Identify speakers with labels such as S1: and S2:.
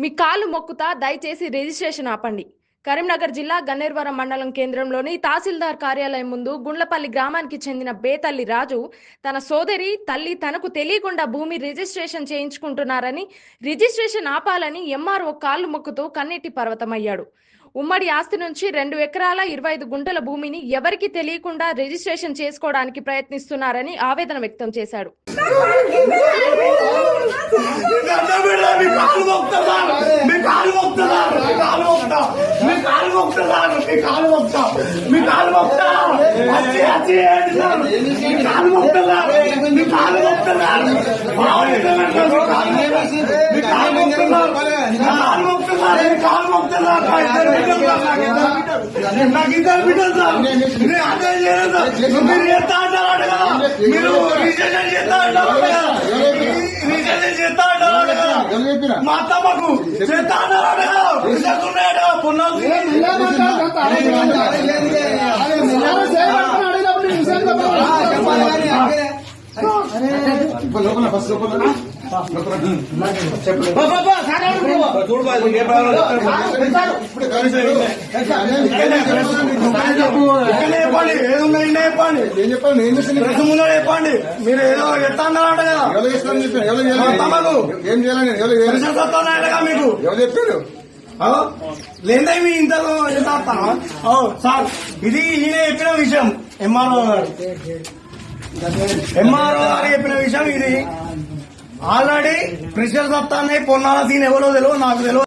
S1: మీ కాలు మొక్కుతా దయచేసి రిజిస్ట్రేషన్ ఆపండి. కరీంనగర్ జిల్లా గన్నేర్వరం మండలం కేంద్రంలోని తహసీల్దార్ కార్యాలయం ముందు గుండ్లపల్లి గ్రామానికి చెందిన బేతల్లి రాజు తన సోదరి తల్లి తనకు తెలియకుండా భూమి రిజిస్ట్రేషన్ చేయించుకుంటున్నారని రిజిస్ట్రేషన్ ఆపాలని ఎంఆర్ఓ కాళ్ళు మొక్కుతూ కన్నీటి పర్వతమయ్యాడు. ఉమ్మడి ఆస్తి నుంచి రెండు ఎకరాల ఇరవై ఐదు గుంటల భూమిని ఎవరికీ తెలియకుండా రిజిస్ట్రేషన్ చేసుకోవడానికి ప్రయత్నిస్తున్నారని ఆవేదన వ్యక్తం చేశాడు
S2: దండం పెడతా, మీ కాలు మొక్కుతా సార్. మీ కాలు మొక్కుతా మీ కాలు మొక్కుతా. మీ కాలు మొక్కుతా మీ కాలు మొక్కుతా. మీ కాలు మొక్కుతా. అచ్చి, అచ్చి, మీ కాలు మొక్కుతా మీ కాలు మొక్కుతా మీ కాలు మొక్కుతా. కాలు మొక్కుతా కాలు మొక్కుతా నాకు ఇద్దరు బిడ్డలు. సార్. నేను మీరు అంటారు కదా మీరు రిజిస్ట్రేషన్ చేస్తా అంటారు కదా రిజిస్ట్రేషన్ చేస్తా అంటారు కదా
S3: ఎవరు చెప్పినా
S2: మా అత్తమ్మకు చేస్తా అన్నారు కదా రిజల్ట్ ఉన్నాయట పున్నాలు
S3: లోపల ఫస్ట్ లోపల
S2: ఇక్కడే చెప్పండి ఏదున్నా చెప్పండి
S3: ఏం నేను చేసిన
S2: ప్రెస్ ముందు చెప్పండి మీరు ఏదో ఎత్తా అన్నారట కదా.
S3: ఎవరు చేస్తాను చెప్పాను ఎవరు చేయాలి? ఏం చేయాలి నేను ఎవరు చేయాలి?
S2: మీకు.
S3: ఎవరు చెప్పారు?
S2: లేదా మీ ఇంతలో? ఓ సార్ ఇది ఈయన చెప్పిన విషయం. ఎంఆర్ఓ గారు. ఎంఆర్ఓ గారు చెప్పిన విషయం ఇది. ఆల్రెడీ ప్రెషర్ వస్తానే పొన్నాల సీన్ ఎవరో తెలియదు నాకు తెలియదు